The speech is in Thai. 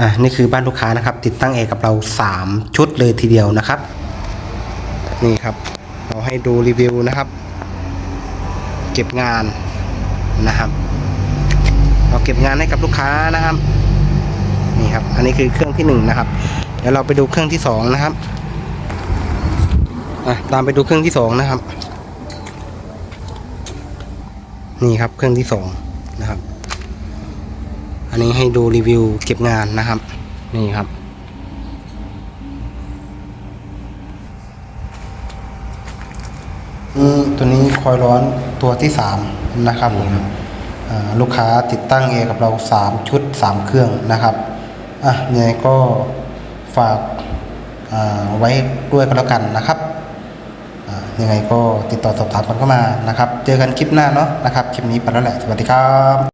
อะนี่คือบ้านลูกค้านะครับ ติดตั้งแอร์กับเรา 3 ชุดเลยทีเดียวนะครับ นี่ครับ เราให้ดูรีวิวนะครับ เก็บงานนะครับ เราเก็บงานให้กับลูกค้านะครับนี่ครับ อันนี้คือเครื่องที่หนึ่งนะครับเดี๋ยวเราไปดูเครื่องที่สองนะครับอะตามไปดูเครื่องที่สองนะครับ นี่ครับเครื่องที่สองนะครับ อันนี้ให้ดูรีวิวเก็บงานนะครับ นี่ครับ ตัวนี้คอยร้อนตัวที่สามนะครับผมลูกค้าติดตั้งเองกับเราสามชุดสามเครื่องนะครับอะยังไงก็ฝากไว้ด้วยกันแล้วกันนะครับยังไงก็ติดต่อสอบถามกันเข้ามานะครับ เจอกันคลิปหน้าเนาะนะครับ คลิปนี้ไปแล้วแหละ สวัสดีครับ